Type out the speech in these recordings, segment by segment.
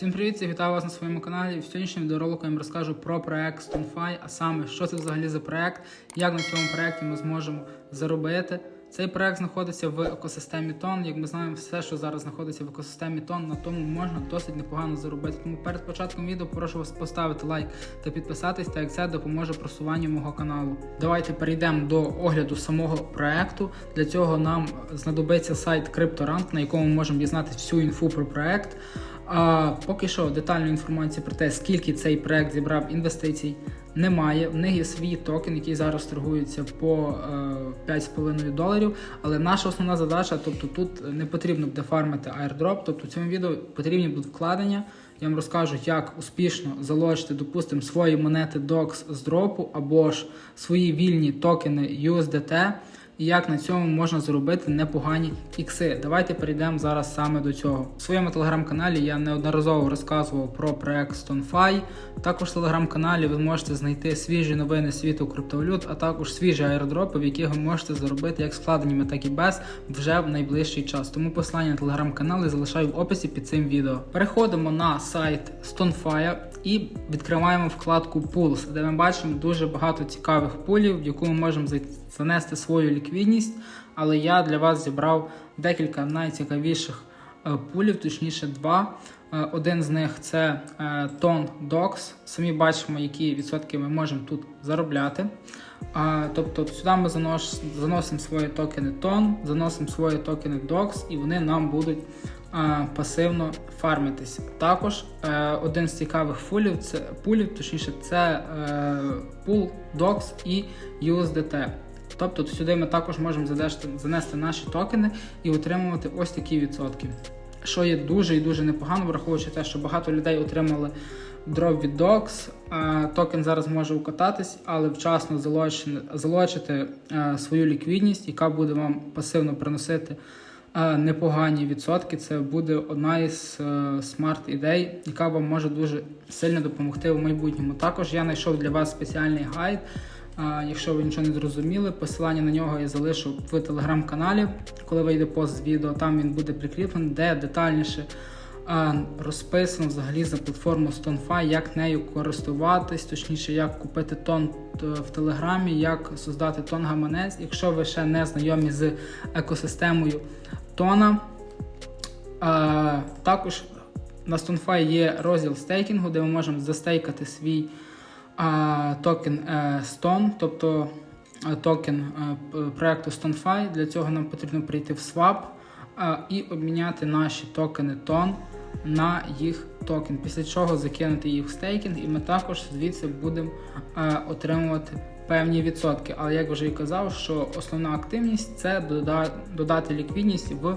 Всім привіт, я вітаю вас на своєму каналі. В сьогоднішньому відеоролику я вам розкажу про проект StoneFi, а саме, що це взагалі за проект, як на цьому проекті ми зможемо заробити. Цей проект знаходиться в екосистемі Тон. Як ми знаємо, все, що зараз знаходиться в екосистемі Тон, на тому можна досить непогано заробити. Тому перед початком відео прошу вас поставити лайк та підписатись, так як це допоможе просуванню мого каналу. Давайте перейдемо до огляду самого проекту. Для цього нам знадобиться сайт CryptoRank, на якому ми можемо дізнатися всю інфу про проект. А поки що детальної інформації про те, скільки цей проект зібрав інвестицій, немає. В них є свій токен, який зараз торгується по е, 5,5 доларів. Але наша основна задача, тобто тут не потрібно буде фармити airdrop, тобто в цьому відео потрібні будуть вкладення. Я вам розкажу, як успішно заложити, допустимо, свої монети DOX з дропу або ж свої вільні токени USDT. І як на цьому можна заробити непогані ікси. Давайте перейдемо зараз саме до цього. В своєму телеграм-каналі я неодноразово розказував про проект StoneFi. Також в телеграм-каналі ви можете знайти свіжі новини світу криптовалют, а також свіжі аеродропи, в яких ви можете заробити як складеннями, так і без вже в найближчий час. Тому посилання на телеграм-канал я залишаю в описі під цим відео. Переходимо на сайт StoneFi і відкриваємо вкладку Pools, де ми бачимо дуже багато цікавих пулів, в яку ми можемо занести свою ліквідність. Але я для вас зібрав декілька найцікавіших е, пулів, точніше два. Е, Один з них це е, Ton Docs. Самі бачимо, які відсотки ми можемо тут заробляти. Тобто сюди ми заносимо свої токени Ton, заносимо свої токени DOX, і вони нам будуть пасивно фармитися. Також е, один з цікавих фулів це пулів, точніше, це е, пул DOX і USDT. Тобто сюди ми також можемо занести наші токени і отримувати ось такі відсотки. Що є дуже і дуже непогано, враховуючи те, що багато людей отримали дроп від DOX. Токен зараз може укататись, але вчасно залочити, е, свою ліквідність, яка буде вам пасивно приносити е, непогані відсотки. Це буде одна із е, смарт-ідей, яка вам може дуже сильно допомогти в майбутньому. Також я знайшов для вас спеціальний гайд. Якщо ви нічого не зрозуміли, посилання на нього я залишу в телеграм-каналі, коли вийде пост з відео, там він буде прикріплений, де детальніше розписано взагалі за платформу StoneFi, як нею користуватись, точніше, як купити тон в телеграмі, як создати тон гаманець. Якщо ви ще не знайомі з екосистемою тона, також на StoneFi є розділ стейкінгу, де ми можемо застейкати свій токен е, Stone, тобто е, токен е, проекту StoneFi. Для цього нам потрібно прийти в Swap е, і обміняти наші токени TON на їх токен, після чого закинути їх в стейкінг, і ми також звідси будемо е, отримувати певні відсотки. Але як вже і казав, що основна активність це дода- додати ліквідність в е,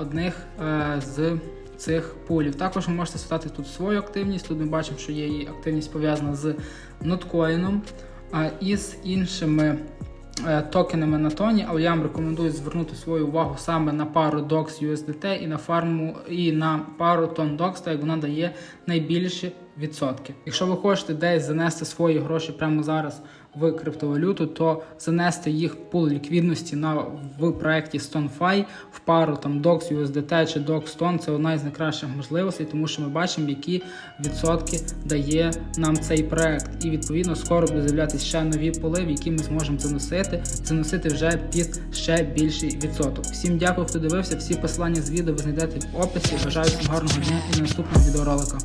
одних е, з цих пулів. Також ви можете стати тут свою активність. Тут ми бачимо, що є і активність пов'язана з ноткоїном і з іншими токенами на тоні, але я вам рекомендую звернути свою увагу саме на пару DOX USDT і на фарму і на пару тон DOX, так як вона дає найбільші відсотки. Якщо ви хочете десь занести свої гроші прямо зараз в криптовалюту, то занести їх пул ліквідності на в проєкті StoneFi в пару там DOX USDT чи DOX це одна із найкращих можливостей, тому що ми бачимо, які відсотки дає нам цей проект. І відповідно скоро буде з'являтися ще нові поли, в які ми зможемо заносити, заносити вже під ще більший відсоток. Всім дякую, хто дивився. Всі посилання з відео ви знайдете в описі. Бажаю всім гарного дня і наступного відеоролика.